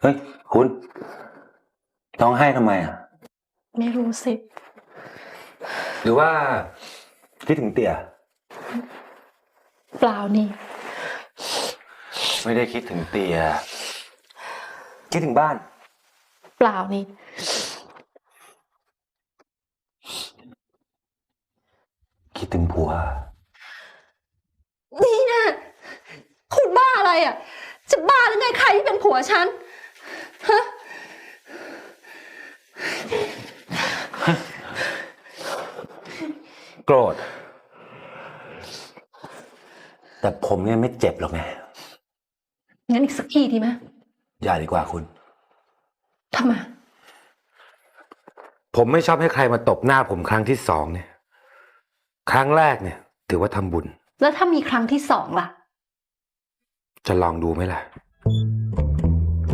เฮ้ย คุณร้องไห้ทำไมอะ ไม่รู้สิ หรือว่า คิดถึงเตี่ย เปล่านี่ ไม่ได้คิดถึงเตี่ย คิดถึงบ้าน เปล่านี่ คิดถึงผัว นี่นะคุณบ้า อะไรอะ จะบ้าหรือไงใครที่เป็นผัวฉันฮะโกรธ แต่ผมเนี่ยไม่เจ็บหรอกไงงั้นอีกสักทีดีไหมอย่าดีกว่าคุณ ทำไม ผมไม่ชอบให้ใครมาตบหน้าผมครั้งที่สองเนี่ย ครั้งแรกเนี่ย ถือว่าทำบุญ แล้วถ้ามีครั้งที่สองล่ะ จะลองดูไหมล่ะ